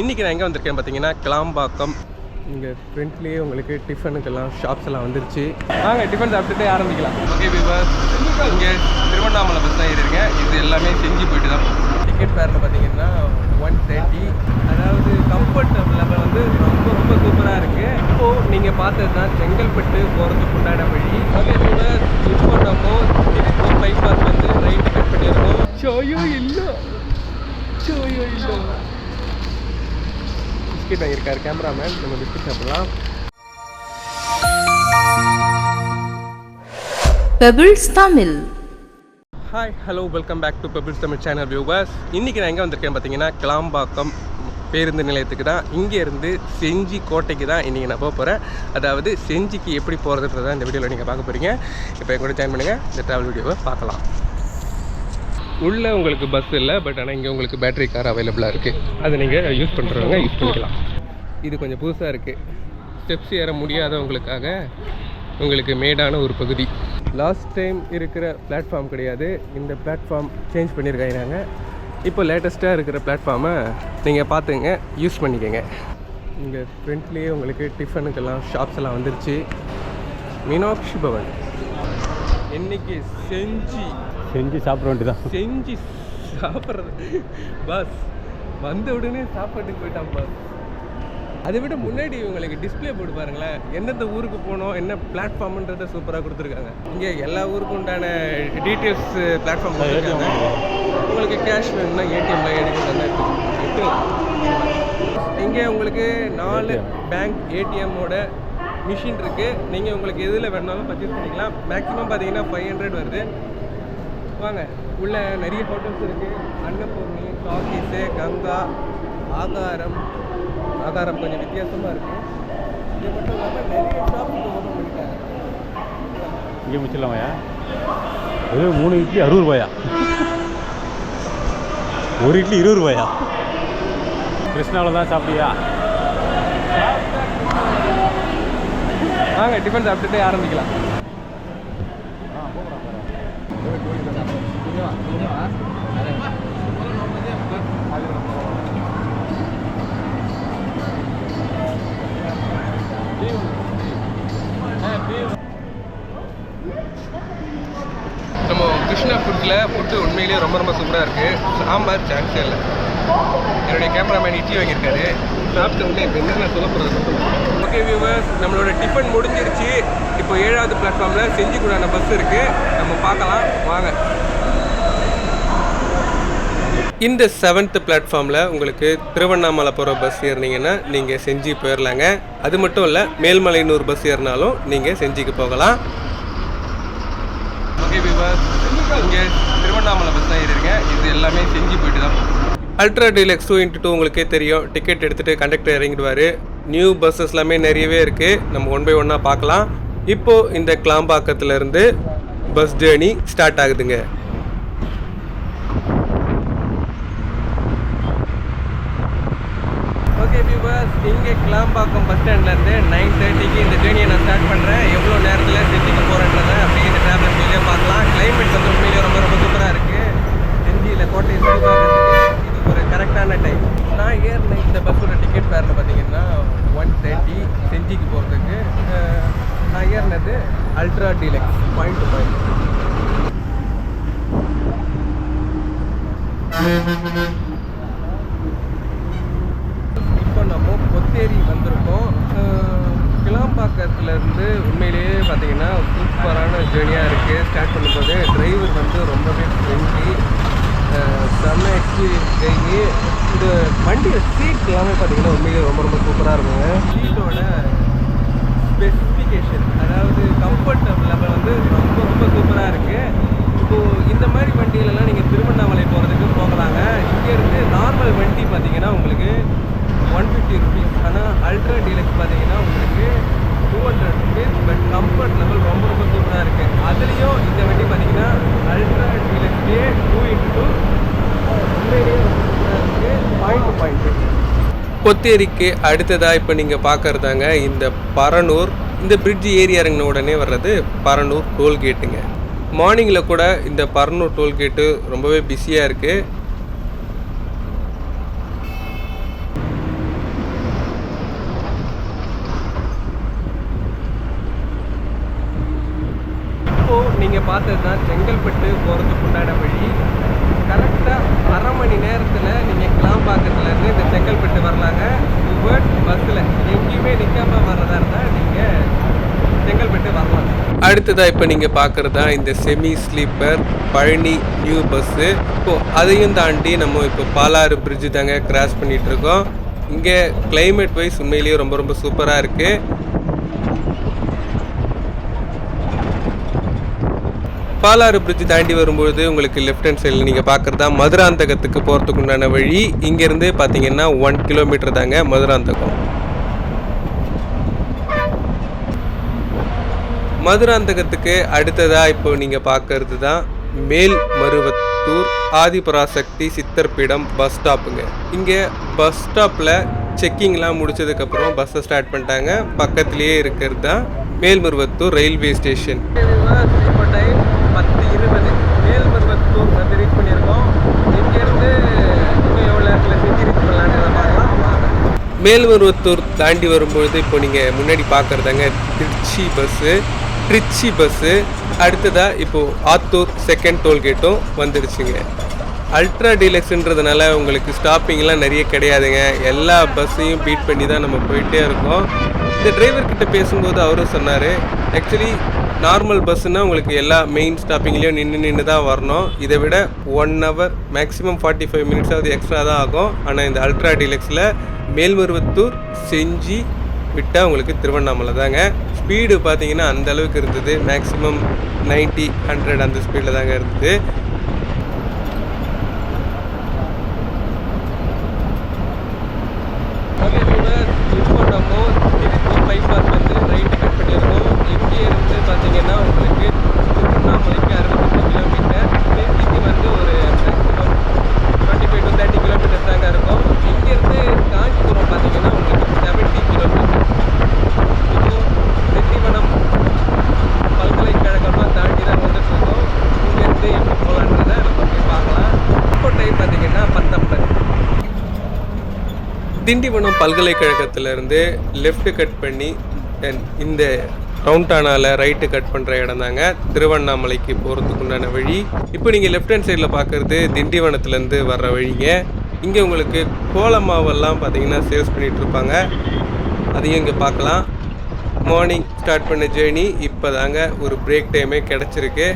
இன்றைக்கி நான் எங்கே வந்திருக்கேன் பார்த்தீங்கன்னா கிளாம்பாக்கம். இங்கே ஃப்ரண்ட்லேயே உங்களுக்கு டிஃபனுக்கெல்லாம் ஷாப்ஸ் எல்லாம் வந்துருச்சு. வாங்க டிஃபன் சாப்பிட்டுட்டு ஆரம்பிக்கலாம். ஓகே விவாஸ் இங்கே திருவண்ணாமலை பஸ் தான் ஏறிருக்கேன் இது எல்லாமே செஞ்சு போயிட்டு தான் டிக்கெட் ஃபேரில் பார்த்தீங்கன்னா ஒன் தேர்ட்டி அதாவது கம்ஃபர்டபுள் லெவல் வந்து ரொம்ப ரொம்ப சூப்பராக இருக்குது இப்போது நீங்கள் பார்த்தது தான் செங்கல்பட்டு போகிறதுக்கு உண்டான வழி. ஓகே விவாஸ் இப்போ நம்ம திருப்பூர் பைபாஸ் வந்து ரைட்டு கட் பண்ணியிருக்கோம் ஷோயோ இல்லை. ஷோயோ இல்லை. பிஸ்கெட் வாங்கியிருக்காரு கேமராமேன் நம்ம பிஸ்கெட் சாப்பிடலாம். Pebbles Tamil hi hello welcome back to Bubbles Tamil channel viewers இன்றைக்கி நான் எங்கே வந்திருக்கேன் பார்த்தீங்கன்னா கிளாம்பாக்கம் பேருந்து நிலையத்துக்கு தான். இங்கேருந்து செஞ்சி கோட்டைக்கு தான் இன்றைக்கி நான் போக போகிறேன் அதாவது செஞ்சிக்கு எப்படி போகிறதுன்றதை இந்த வீடியோவில் நீங்கள் பார்க்க போகிறீங்க இப்போ என் கூட ஜாயின் பண்ணுங்கள் இந்த ட்ராவல் வீடியோவை பார்க்கலாம். உள்ளே உங்களுக்கு பஸ் இல்லை பட் ஆனால் இங்கே உங்களுக்கு பேட்டரி கார் அவைலபிளாக இருக்குது அதை நீங்கள் யூஸ் பண்ணுறவங்க யூஸ் பண்ணிக்கலாம். இது கொஞ்சம் புதுசாக இருக்குது ஸ்டெப்ஸ் ஏற முடியாதவங்களுக்காக உங்களுக்கு மேடான ஒரு பகுதி. லாஸ்ட் டைம் இருக்கிற பிளாட்ஃபார்ம் கிடையாது. இந்த பிளாட்ஃபார்ம் சேஞ்ச் பண்ணியிருக்காங்க இப்போ லேட்டஸ்ட்டாக இருக்கிற பிளாட்ஃபார்மை நீங்கள் பார்த்துங்க யூஸ் பண்ணிக்கோங்க. இங்கே ஃப்ரண்ட்லேயே உங்களுக்கு டிஃபனுக்கெல்லாம் ஷாப்ஸ் எல்லாம் வந்துருச்சு. மீனாட்சி பவன். இன்னைக்கு செஞ்சு செஞ்சு சாப்பிட வேண்டியதான் செஞ்சு சாப்பிட்றது. பஸ் வந்த உடனே சாப்பாட்டுக்கு போயிட்டான் பஸ். அதை விட முன்னாடி உங்களுக்கு டிஸ்ப்ளே போட்டு பாருங்களேன். எந்தெந்த ஊருக்கு போனோம் என்ன பிளாட்ஃபார்ம்ன்றதை சூப்பராக கொடுத்துருக்காங்க. இங்கே எல்லா ஊருக்கும் உண்டான டீட்டெயில்ஸ் பிளாட்ஃபார்ம் கொடுத்துருக்காங்க. உங்களுக்கு கேஷ் வேணும்னா ஏடிஎம்ல எடுக்கிறது எடுத்துக்கலாம் இங்கே உங்களுக்கு நாலு பேங்க் ஏடிஎம்மோட மிஷின் இருக்குது நீங்கள் உங்களுக்கு எதில் வேணாலும் பர்ச்சேஸ் பண்ணிக்கலாம். மேக்ஸிமம் பார்த்தீங்கன்னா ஃபைவ் ஹண்ட்ரட் வருது. வாங்க. உள்ள நிறைய ஃபோட்டோஸ் இருக்குது அன்னபூர்ணி டாக்கீஸு கங்கா ஆகாரம். ஆகாரம் கொஞ்சம் வித்தியாசமாக இருக்குது இது மட்டும் இல்லாமல் நிறைய ஷாப் ஓப்பன் பண்ணிட்டாங்க இங்கே முடிச்சிடலாமாயா அது மூணு இட்லி அறுபது ரூபாயா? ஒரு இட்லி இருபது ரூபாயா? கிருஷ்ணாவில் தான் சாப்பிட்டியா? வாங்க டிஃபன் சாப்பிட்டுட்டு ஆரம்பிக்கலாம். நம்ம கிருஷ்ணா ஃபுட்டில் ஃபுட்டு உண்மையிலேயே ரொம்ப ரொம்ப சூப்பராக இருக்குது சாம்பார் சான்ஸே இல்லை. என்னுடைய கேமராமேன் இட்லி வாங்கியிருக்காரு. சாப்பிட்டு வந்து இப்போ என்ன சொல்ல போகிறது ஓகே வியூவர்ஸ் நம்மளோட டிஃபன் முடிஞ்சிருச்சு. இப்போ ஏழாவது பிளாட்ஃபார்மில் செஞ்சிக்குடான பஸ் இருக்குது நம்ம பார்க்கலாம். வாங்க. இந்த செவன்த் பிளாட்ஃபார்மில் உங்களுக்கு திருவண்ணாமலை போகிற பஸ் ஏறினீங்கன்னா நீங்கள் செஞ்சி போயிடலாங்க அது மட்டும் இல்லை மேல்மலையனூர் பஸ் ஏறினாலும் நீங்கள் செஞ்சிக்கு போகலாம். ஓகே இங்கே திருவண்ணாமலை பஸ் தான் ஏறிருக்கேன் இது எல்லாமே செஞ்சு போயிட்டு தான் ultra deluxe two into two உங்களுக்கே தெரியும். டிக்கெட் எடுத்துகிட்டு கண்டக்டர் இறங்கிடுவார். நியூ பஸ்ஸஸ் எல்லாமே நிறையவே இருக்குது நம்ம ஒன் பை ஒன்னாக பார்க்கலாம். இப்போது இந்த கிளாம்பாக்கத்துலேருந்து பஸ் ஜேர்னி ஸ்டார்ட் ஆகுதுங்க ஓகே வியூவர்ஸ் இங்கே கிளாம்பாக்கம் பஸ் ஸ்டாண்ட்லேருந்து நைன் தேர்ட்டிக்கு இந்த ஜேர்னியை நான் ஸ்டார்ட் பண்ணுறேன் எவ்வளோ நேரத்தில் சிட்டிக்கு போகிறேன்றதை அப்படியே இந்த ட்ராவல் பார்க்கலாம் கிளைமேட் வந்து உண்மையிலேயே ரொம்ப ரொம்ப சூப்பராக இருக்குது செஞ்சியில் கோட்டை சுற்றி பார்க்கறதுக்கு இது ஒரு கரெக்டான டைம் நான் ஏறின இந்த பஸ்ஸோட டிக்கெட் ஃபேரில் பார்த்தீங்கன்னா ஒன் தேர்ட்டி செஞ்சிக்கு போகிறதுக்கு அஹ், நான் ஏறினது ultra deluxe point to point இப்போ நம்ம பொத்தேரி வந்திருக்கோம் அஹ் இருந்து உண்மையிலேயே பார்த்தீங்கன்னா சூப்பரான ஜேர்னியாக இருக்குது ஸ்டார்ட் பண்ணும்போது டிரைவர் வந்து ரொம்பவே ஃப்ரெண்ட்லி செம்ம எக்ஸ்பீரியன்ஸ் கைக்கு இந்த வண்டியோட சீட் எல்லாமே பார்த்தீங்கன்னா உண்மையிலேயே ரொம்ப ரொம்ப சூப்பராக இருக்குங்க. சீட்டோட கொத்தேரிக்கு அடுத்ததாக இப்போ நீங்கள் பார்க்குறதாங்க இந்த பரனூர் இந்த பிரிட்ஜ் ஏறி இறங்கின உடனே வர்றது பரனூர் டோல்கேட்டுங்க மார்னிங்கில் கூட இந்த பரனூர் டோல்கேட்டு ரொம்பவே பிஸியாக இருக்குது இப்போது நீங்கள் பார்த்தது தான் செங்கல்பட்டு போகிறதுக்கு உண்டான வழி. கிட்டத்தட்ட அரை மணி நேரத்தில் நீங்கள் கிளாம்பாக்கத்துலேருந்து இந்த செங்கல்பட்டு வரலாங்க. வேர்ட் பஸ்ஸில் எங்கேயுமே நிற்காம வர்றதா இருந்தால் நீங்கள் செங்கல்பட்டு வரலாம். அடுத்ததாக இப்போ நீங்கள் பார்க்குறது தான் இந்த semi sleeper Palani new bus இப்போ அதையும் தாண்டி நம்ம இப்போ பாலாறு பிரிட்ஜு தாங்க கிராஸ் பண்ணிகிட்ருக்கோம் இங்கே கிளைமேட் வைஸ் உண்மையிலேயே ரொம்ப ரொம்ப சூப்பராக இருக்குது பாலாறு பிரிட்ஜ் தாண்டி வரும்பொழுது உங்களுக்கு லெஃப்ட் ஹேண்ட் சைடில் நீங்கள் பார்க்குறதா மதுராந்தகத்துக்கு போகிறதுக்கு உண்டான வழி. இங்கேருந்து பார்த்தீங்கன்னா ஒன் கிலோமீட்டர் தாங்க மதுராந்தகம். மதுராந்தகத்துக்கு அடுத்ததாக இப்போ நீங்கள் பார்க்கறது தான் மேல் மருவத்தூர் ஆதிபராசக்தி சித்தர்பீடம் பஸ் ஸ்டாப்புங்க இங்கே பஸ் ஸ்டாப்பில் செக்கிங்லாம் முடிச்சதுக்கப்புறம் பஸ்ஸை ஸ்டார்ட் பண்ணிட்டாங்க. பக்கத்துலேயே இருக்கிறது தான் மேல்மருவத்தூர் ரயில்வே ஸ்டேஷன் இப்போ டைம் பத்து இருபது மேல்மருவத்தூர் வந்து ரீச் பண்ணியிருக்கோம். இங்கேருந்து இன்னும் எவ்வளோ நேரத்தில் செஞ்சு ரீச் பண்ணலான்னு பார்க்கலாம் மேல்மருவத்தூர் தாண்டி வரும்பொழுது இப்போ நீங்கள் முன்னாடி பார்க்குறதாங்க திருச்சி பஸ்ஸு திருச்சி பஸ்ஸு அடுத்ததாக இப்போது ஆத்தூர் செகண்ட் டோல்கேட்டும் வந்துடுச்சுங்க அல்ட்ரா டீலக்ஸுன்றதுனால உங்களுக்கு ஸ்டாப்பிங்லாம் நிறைய கிடையாதுங்க. எல்லா பஸ்ஸையும் பீட் பண்ணி தான் நம்ம போயிட்டே இருக்கோம். இந்த டிரைவர்கிட்ட பேசும்போது அவரும் சொன்னார் ஆக்சுவலி நார்மல் பஸ்ஸுனால் உங்களுக்கு எல்லா மெயின் ஸ்டாப்பிங்லேயும் நின்று நின்று தான் வரணும். இதை விட one hour maximum forty five minutes அது எக்ஸ்ட்ரா தான் ஆகும். ஆனால் இந்த அல்ட்ரா டீலக்ஸில் மேல்மருவத்தூர் செஞ்சி விட்டால் உங்களுக்கு திருவண்ணாமலை தாங்க. ஸ்பீடு பார்த்தீங்கன்னா அந்த அளவுக்கு இருந்தது. மேக்ஸிமம் 90 ஹண்ட்ரட் அந்த ஸ்பீடில் தாங்க இருந்தது ஓகே இப்போ நம்ம திருச்சி பைபாஸ் வந்து ரைட்டு கட் பண்ணியிருக்கோம் இங்கே இருந்து பார்த்தீங்கன்னா உங்களுக்கு திருவண்ணாமலைக்கு அறுபத்தஞ்சு கிலோமீட்டர் செஞ்சிக்கு வந்து ஒரு maximum twenty five to thirty kilometres தாங்க இருக்கும் இங்கேருந்து காஞ்சிபுரம் பார்த்தீங்கன்னா உங்களுக்கு செவன்ட்டி கிலோமீட்டர் இப்போ திண்டிவனம் பல்கலைக்கழகமாக தாண்டி தான் வந்துட்டு இருக்கோம் இங்கேருந்து எப்படி போகலான்றதை நம்ம போய் பார்க்கலாம் இப்போ டைம் பார்த்தீங்கன்னா பத்தொம்பது திண்டிவனம் பல்கலைக்கழகத்திலேருந்து லெஃப்ட் கட் பண்ணி தென் இந்த டவுன்டானால ரைட்டு கட் பண்ணுற இடம் தாங்க. திருவண்ணாமலைக்கு போகிறதுக்கு உண்டான வழி. இப்போ நீங்கள் லெஃப்ட் ஹேண்ட் சைடில் பார்க்குறது திண்டிவனத்துலேருந்து வர்ற வழிங்க. இங்கே உங்களுக்கு கோல மாவெல்லாம் பார்த்தீங்கன்னா சேல்ஸ் பண்ணிகிட்டு இருப்பாங்க. அதையும் இங்கே பார்க்கலாம் மார்னிங் ஸ்டார்ட் பண்ண ஜேர்னி இப்போ தாங்க ஒரு பிரேக் டைமே கிடச்சிருக்கு.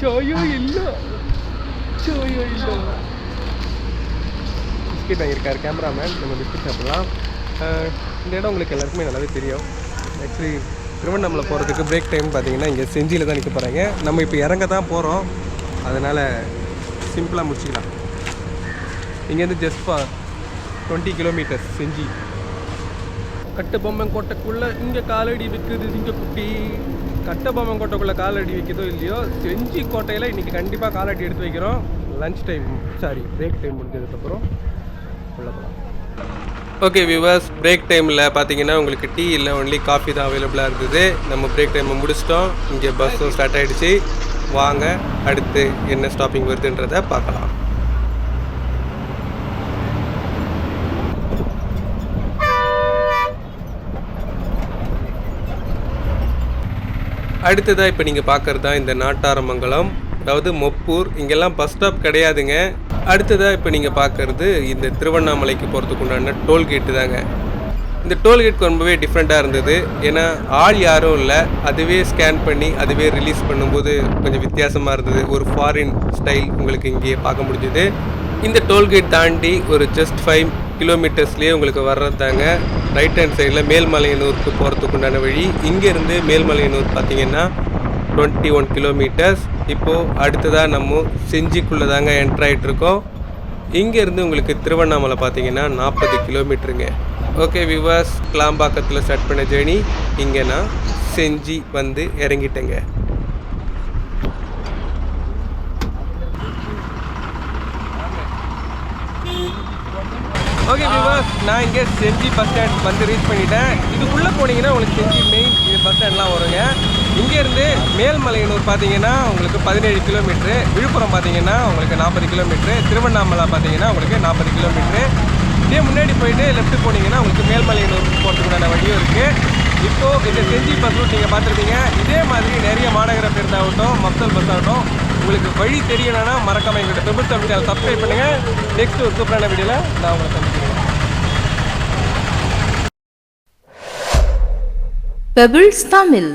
ஷோயோ இல்லை ஷோயோ இல்லை பிஸ்கெட் வாங்கியிருக்காரு கேமராமேன் நம்ம பிஸ்கெட் சாப்பிடலாம் இந்த இடம் உங்களுக்கு எல்லாருக்குமே நல்லாவே தெரியும். ஆக்சுவலி திருவண்ணாமலை போகிறதுக்கு பிரேக் டைம் பார்த்தீங்கன்னா இங்கே செஞ்சியில் தான் நிற்க போகிறாங்க நம்ம இப்போ இறங்க தான் போகிறோம் அதனால் சிம்பிளாக முடிச்சுக்கலாம். இங்கேருந்து just for twenty kilometres Senji. Kattabomman கோட்டைக்குள்ளே இங்கே காலடி வைக்குது சிங்கக்குட்டி. கட்டபொம்மன் கோட்டைக்குள்ளே காலடி வைக்கிறதோ இல்லையோ செஞ்சி கோட்டையில் இன்றைக்கி கண்டிப்பாக காலடி எடுத்து வைக்கிறோம். Lunch time sorry break time முடிஞ்சதுக்கப்புறம் உள்ள போகலாம் ஓகே வியூவர்ஸ் பிரேக் டைமில் பார்த்தீங்கன்னா உங்களுக்கு டீ இல்லை ஒன்லி காஃபி தான் அவைலபிளாக இருந்தது. நம்ம பிரேக் டைமை முடிச்சிட்டோம். இங்கே பஸ்ஸும் ஸ்டார்ட் ஆகிடுச்சு வாங்க அடுத்து என்ன ஸ்டாப்பிங் வருதுன்றதை பார்க்கலாம். அடுத்ததாக இப்போ நீங்கள் பார்க்குறது தான் இந்த நாட்டாரமங்கலம் அதாவது மொப்பூர் இங்கெல்லாம் பஸ் ஸ்டாப் கிடையாதுங்க. அடுத்ததாக இப்போ நீங்கள் பார்க்குறது இந்த திருவண்ணாமலைக்கு போகிறதுக்கு உண்டான டோல்கேட்டு தாங்க. இந்த டோல்கேட் ரொம்பவே டிஃப்ரெண்ட்டாக இருந்தது. ஏன்னா ஆள் யாரும் இல்லை. அதுவே ஸ்கேன் பண்ணி அதுவே ரிலீஸ் பண்ணும்போது கொஞ்சம் வித்தியாசமாக இருந்தது. ஒரு ஃபாரின் ஸ்டைல் உங்களுக்கு இங்கேயே பார்க்க முடிஞ்சுது. இந்த டோல்கேட் தாண்டி ஒரு ஜஸ்ட் ஃபைவ் கிலோமீட்டர்ஸ்லேயே உங்களுக்கு வர்றது தாங்க ரைட் ஹேண்ட் சைடில் மேல்மலையனூருக்கு போகிறதுக்கு உண்டான வழி. இங்கேருந்து மேல்மலையனூர் பார்த்தீங்கன்னா டுவெண்ட்டி ஒன் கிலோமீட்டர்ஸ் இப்போது அடுத்ததாக நம்ம செஞ்சிக்குள்ளே தாங்க என்ட்ரு ஆகிட்டு இருக்கோம் இங்கேருந்து உங்களுக்கு திருவண்ணாமலை பார்த்தீங்கன்னா நாற்பது கிலோமீட்டருங்க ஓகே விவாஸ் கிளாம்பாக்கத்தில் ஸ்டார்ட் பண்ண ஜேர்னி இங்கே நான் செஞ்சி வந்து இறங்கிட்டேங்க. ஓகே விவாஸ் நான் இங்கே செஞ்சி பஸ் ஸ்டாண்ட் வந்து ரீச் பண்ணிட்டேன். இதுக்குள்ளே போனீங்கன்னா உங்களுக்கு செஞ்சி மெயின் இது பஸ் ஸ்டாண்ட்லாம் வருங்க. இங்கேருந்து மேல்மலையனூர் பார்த்தீங்கன்னா உங்களுக்கு பதினேழு கிலோமீட்ரு விழுப்புரம் பார்த்தீங்கன்னா உங்களுக்கு நாற்பது கிலோமீட்ரு திருவண்ணாமலை பார்த்தீங்கன்னா உங்களுக்கு நாற்பது கிலோமீட்ரு இதே முன்னாடி போயிட்டு லெஃப்ட் போனீங்கன்னா உங்களுக்கு மேல்மலையனூர் போகிறதுக்குண்டான வழியும் இருக்குது இப்போது இந்த செஞ்சி பஸ் ரூட் நீங்கள் பார்த்துருப்பீங்க. இதே மாதிரி நிறைய மாநகர பேருந்தாகட்டும் மக்தல் பஸ் ஆகட்டும் உங்களுக்கு வழி தெரியணும்னா மறக்காமல் எங்கள்கிட்ட பெபிள் தமிழ் சப்ஸ்கிரைப் பண்ணுங்கள் நெக்ஸ்ட் ஒரு சூப்பரான வீடியோவில் நான் உங்களை பெபிள்ஸ் தமிழ்